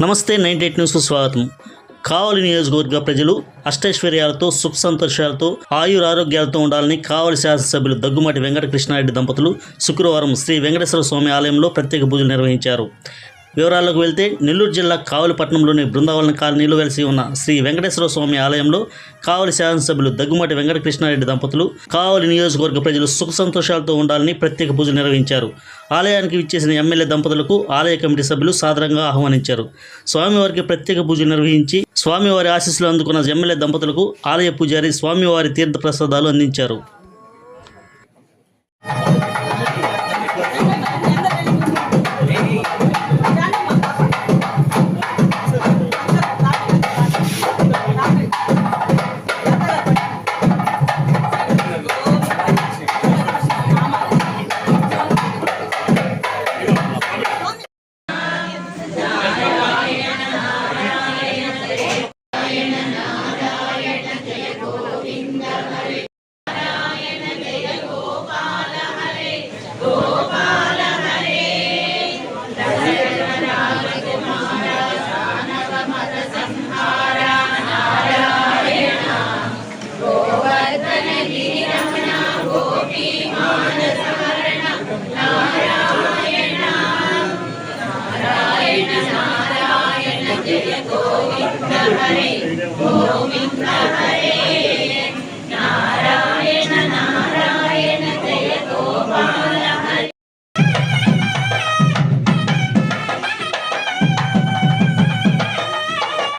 నమస్తే ninety eight న్యూస్కు స్వాగతం. కావలి నియోజకవర్గ ప్రజలు అష్టైశ్వర్యాలతో సుఖ సంతోషాలతో ఆయుర ఆరోగ్యాలతో ఉండాలని కావలి శాసనసభ్యులు దగ్గుమాటి వెంకటకృష్ణారెడ్డి దంపతులు శుక్రవారం శ్రీ వెంకటేశ్వర స్వామి ఆలయంలో ప్రత్యేక పూజలు నిర్వహించారు. వివరాల్లోకి వెళ్తే నెల్లూరు జిల్లా కావలిపట్నంలోని బృందావనం కాలనీలో వెలిసి ఉన్న శ్రీ వెంకటేశ్వర స్వామి ఆలయంలో కావలి శాసనసభ్యులు దగ్గుమాటి వెంకటకృష్ణారెడ్డి దంపతులు కావలి నియోజకవర్గ ప్రజలు సుఖ సంతోషాలతో ఉండాలని ప్రత్యేక పూజలు నిర్వహించారు. ఆలయానికి విచ్చేసిన ఎమ్మెల్యే దంపతులకు ఆలయ కమిటీ సభ్యులు సాదరంగా ఆహ్వానించారు. స్వామివారికి ప్రత్యేక పూజలు నిర్వహించి స్వామివారి ఆశీస్సులు అందుకున్న ఎమ్మెల్యే దంపతులకు ఆలయ పూజారి స్వామివారి తీర్థ ప్రసాదాలు అందించారు. नारायण जय गोविन्द हरे गोविन्द हरे